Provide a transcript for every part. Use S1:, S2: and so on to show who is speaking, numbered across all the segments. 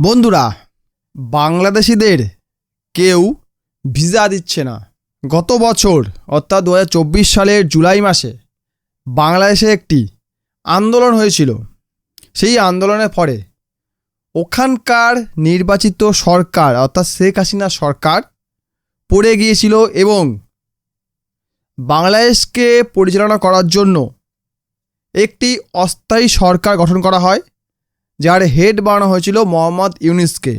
S1: বন্ধুরা, বাংলাদেশিদের কেউ ভিসা দিচ্ছে না। গত বছর, অর্থাৎ দু হাজার চব্বিশ সালের জুলাই মাসে, বাংলাদেশে একটি আন্দোলন হয়েছিল। সেই আন্দোলনের পরে ওখানকার নির্বাচিত সরকার, অর্থাৎ শেখ হাসিনা সরকার, পড়ে গিয়েছিল এবং বাংলাদেশকে পরিচালনা করার জন্য একটি অস্থায়ী সরকার গঠন করা হয়। যার হেড বানানো হয়েছিল মোহাম্মদ ইউনিসকে।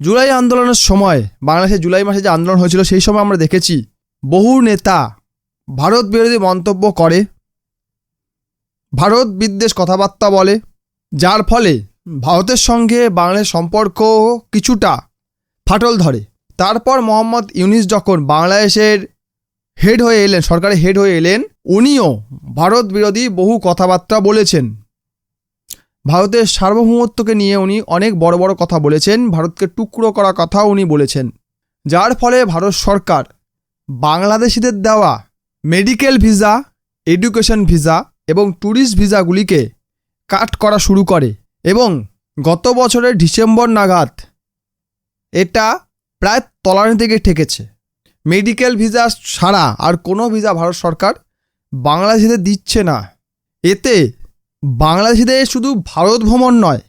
S1: জুলাই আন্দোলনের সময়, বাংলাদেশে জুলাই মাসে যে আন্দোলন হয়েছিল, সেই সময় আমরা দেখেছি বহু নেতা ভারত বিরোধী মন্তব্য করে, ভারত বিদ্বেষ কথাবার্তা বলে, যার ফলে ভারতের সঙ্গে বাংলাদেশের সম্পর্ক কিছুটা ফাটল ধরে। তারপর মোহাম্মদ ইউনিস যখন বাংলাদেশের হেড হয়ে এলেন, সরকারের হেড হয়ে এলেন, উনিও ভারত বিরোধী বহু কথাবার্তা বলেছেন। ভারতের সার্বভৌমত্বকে নিয়ে উনি অনেক বড় বড় কথা বলেছেন, ভারতকে টুকরো করা কথা উনি বলেছেন। যার ফলে ভারত সরকার, বাংলাদেশিদের দেওয়া মেডিকেল ভিসা, এডুকেশন ভিসা এবং ট্যুরিস্ট ভিসাগুলিকে কাট করা শুরু করে এবং গত বছরের ডিসেম্বর নাগাদ এটা প্রায় তলানি থেকে ঠেকেছে। মেডিকেল ভিসা ছাড়া আর কোনো ভিসা ভারত সরকার বাংলাদেশিদের দিচ্ছে না। এতে বাংলাদেশিদের শুধু ভারত ভ্রমণ নয়,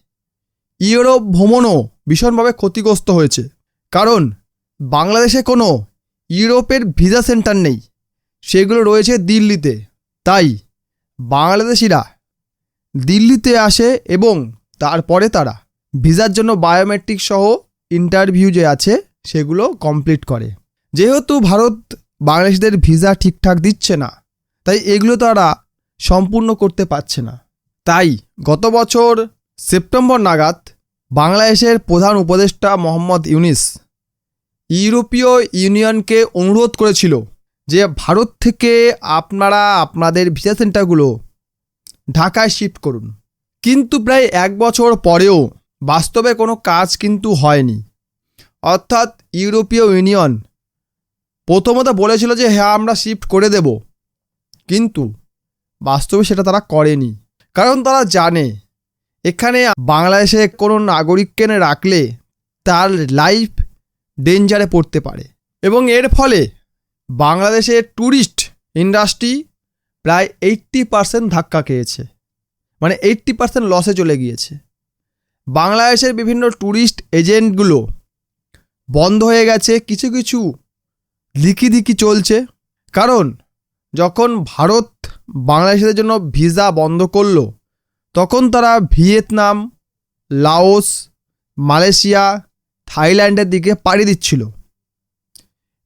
S1: ইউরোপ ভ্রমণও ভীষণভাবে ক্ষতিগ্রস্ত হয়েছে। কারণ বাংলাদেশে কোনো ইউরোপের ভিসা সেন্টার নেই, সেগুলো রয়েছে দিল্লিতে। তাই বাংলাদেশিরা দিল্লিতে আসে এবং তারপরে তারা ভিসার জন্য বায়োমেট্রিক সহ ইন্টারভিউ যে আছে, সেগুলো কমপ্লিট করে। যেহেতু ভারত বাংলাদেশিদের ভিসা ঠিকঠাক দিচ্ছে না, তাই এগুলো তারা সম্পূর্ণ করতে পারছে না। তাই গত বছর সেপ্টেম্বর নাগাদ বাংলাদেশের প্রধান উপদেষ্টা মোহাম্মদ ইউনিস ইউরোপীয় ইউনিয়নকে অনুরোধ করেছিল যে ভারত থেকে আপনারা আপনাদের ভিসা সেন্টারগুলো ঢাকায় শিফট করুন। কিন্তু প্রায় এক বছর পরেও বাস্তবে কোনো কাজ কিন্তু হয়নি। অর্থাৎ ইউরোপীয় ইউনিয়ন প্রথমত বলেছিল যে হ্যাঁ আমরা শিফট করে দেব। কিন্তু বাস্তবে সেটা তারা করেনি। কারণ তারা জানে, এখানে বাংলাদেশে কোনো নাগরিককে রাখলে তার লাইফ ডেঞ্জারে পড়তে পারে। এবং এর ফলে বাংলাদেশের ট্যুরিস্ট ইন্ডাস্ট্রি প্রায় এইট্টি পার্সেন্ট ধাক্কা খেয়েছে মানে এইট্টি পার্সেন্ট লসে চলে গিয়েছে। বাংলাদেশের বিভিন্ন ট্যুরিস্ট এজেন্টগুলো বন্ধ হয়ে গেছে, কিছু কিছু লিকিদিকি চলছে। কারণ যখন ভারত বাংলাদেশিদের জন্য ভিসা বন্ধ করল, তখন তারা ভিয়েতনাম, লাওস, মালয়েশিয়া, থাইল্যান্ডের দিকে পাড়ি দিচ্ছিল।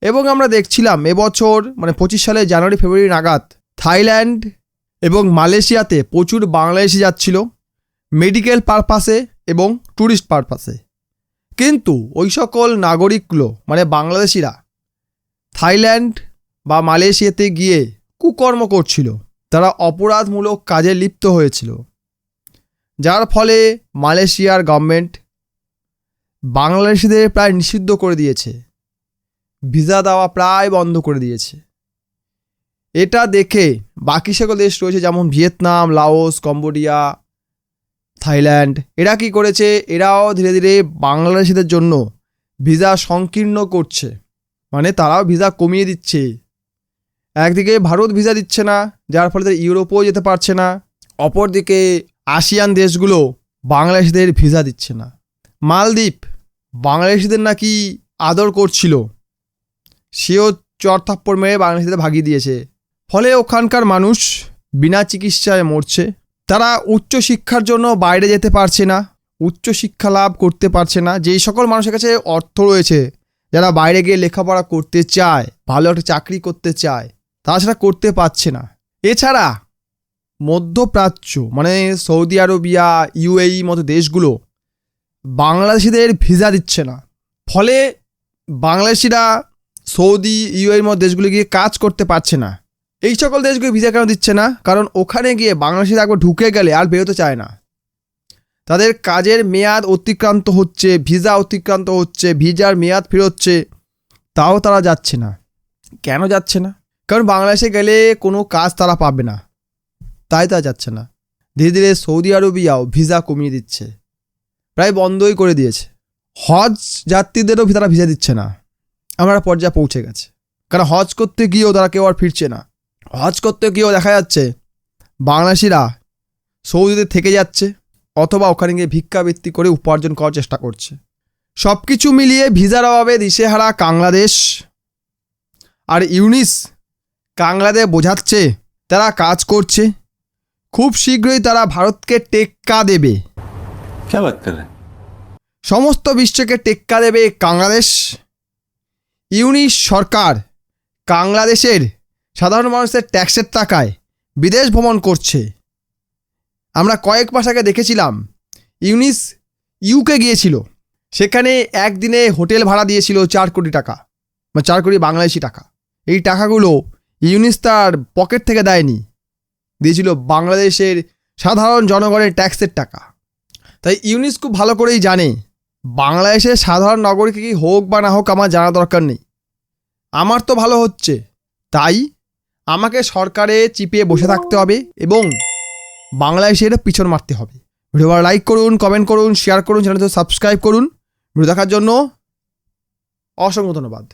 S1: এবং আমরা দেখছিলাম এবছর মানে পঁচিশ সালে জানুয়ারি, ফেব্রুয়ারি নাগাদ, থাইল্যান্ড এবং মালয়েশিয়াতে প্রচুর বাংলাদেশি যাচ্ছিল, মেডিকেল পারপাসে এবং ট্যুরিস্ট পারপাসে। কিন্তু ওই সকল নাগরিকগুলো মানে বাংলাদেশিরা, থাইল্যান্ড বা মালয়েশিয়াতে গিয়ে কুকর্ম করছিল। তারা অপরাধমূলক কাজে লিপ্ত হয়েছিল। যার ফলে মালয়েশিয়ার গভর্নমেন্ট বাংলাদেশিদের প্রায় নিষিদ্ধ করে দিয়েছে। ভিসা দেওয়া প্রায় বন্ধ করে দিয়েছে। এটা দেখে বাকি সকল দেশ রয়েছে যেমন ভিয়েতনাম, লাওস, কম্বোডিয়া, থাইল্যান্ড। এরা কি করেছে? এরাও ধীরে ধীরে বাংলাদেশিদের জন্য ভিসা সংকীর্ণ করছে। মানে তারাও ভিসা কমিয়ে দিচ্ছে। একদিকে ভারত ভিসা দিচ্ছে না, যার ফলে তারা ইউরোপেও যেতে পারছে না। অপরদিকে আসিয়ান দেশগুলো বাংলাদেশিদের ভিসা দিচ্ছে না। মালদ্বীপ বাংলাদেশিদের নাকি আদর করছিল। সেও চরথাপ্পড় মেরে বাংলাদেশিদের ভাগিয়ে দিয়েছে। ফলে ওখানকার মানুষ বিনা চিকিৎসায় মরছে। তারা উচ্চ শিক্ষার জন্য বাইরে যেতে পারছে না উচ্চ শিক্ষা লাভ করতে পারছে না। যেই সকল মানুষের কাছে অর্থ রয়েছে, যারা বাইরে গিয়ে লেখাপড়া করতে চায়, ভালো একটা চাকরি করতে চায় তারা সেটা করতে পারছে না। এছাড়া মধ্যপ্রাচ্য মানে সৌদি আরবিয়া ইউএই মতো দেশগুলো বাংলাদেশিদের ভিসা দিচ্ছে না। ফলে বাংলাদেশিরা সৌদি ইউএর মতো দেশগুলো গিয়ে কাজ করতে পারছে না। এই সকল দেশগুলো ভিসা কেন দিচ্ছে না? কারণ ওখানে গিয়ে বাংলাদেশিরা একবার ঢুকে গেলে আর বেরোতে চায় না। তাদের কাজের মেয়াদ অতিক্রান্ত হচ্ছে, ভিসা অতিক্রান্ত হচ্ছে, ভিসার মেয়াদ ফেরোচ্ছে তাও তারা যাচ্ছে না। কেন যাচ্ছে না? কারণ বাংলাদেশে গেলে কোনো কাজ তারা পাবে না। তাই তারা যাচ্ছে না। ধীরে ধীরে সৌদি আরবিয়াও ভিসা কমিয়ে দিচ্ছে। প্রায় বন্ধই করে দিয়েছে। হজ যাত্রীদেরও তারা ভিসা দিচ্ছে না। আমরা পর্যায়ে পৌঁছে গেছে। কারণ হজ করতে গিয়েও তারা কেউ আর ফিরছে না। হজ করতে গিয়েও দেখা যাচ্ছে বাংলাদেশিরা সৌদিতে থেকে যাচ্ছে অথবা ওখানে গিয়ে ভিক্ষাবৃত্তি করে উপার্জন করার চেষ্টা করছে। সব কিছু মিলিয়ে ভিসার অভাবে দিশেহারা বাংলাদেশ আর ইউনিস কাংলাদে বোঝাচ্ছে তারা কাজ করছে। খুব শীঘ্রই তারা ভারতকে টেক্কা দেবে। সমস্ত বিশ্বকে টেক্কা দেবে কাংলাদেশ। ইউনিশ সরকার কাংলাদেশের সাধারণ মানুষের ট্যাক্সের টাকায় বিদেশ ভ্রমণ করছে। আমরা কয়েক মাস আগে দেখেছিলাম ইউনিস ইউকে গিয়েছিল। সেখানে একদিনে হোটেল ভাড়া দিয়েছিল চার কোটি টাকা বা চার কোটি বাংলাদেশি টাকা। এই টাকাগুলো ইউনিস তার পকেট থেকে দেয়নি। দিয়েছিল বাংলাদেশের সাধারণ জনগণের ট্যাক্সের টাকা। তাই ইউনিস খুব ভালো করেই জানে বাংলাদেশের সাধারণ নাগরিক কি হোক বা না হোক আমার জানা দরকার নেই। আমার তো ভালো হচ্ছে, তাই আমাকে সরকারে চিপিয়ে বসে থাকতে হবে এবং বাংলাদেশের পিছন মারতে হবে। ভিডিও লাইক করুন কমেন্ট করুন শেয়ার করুন, চ্যানেলটি সাবস্ক্রাইব করুন। ভিডিও দেখার জন্য অসংখ্য ধন্যবাদ।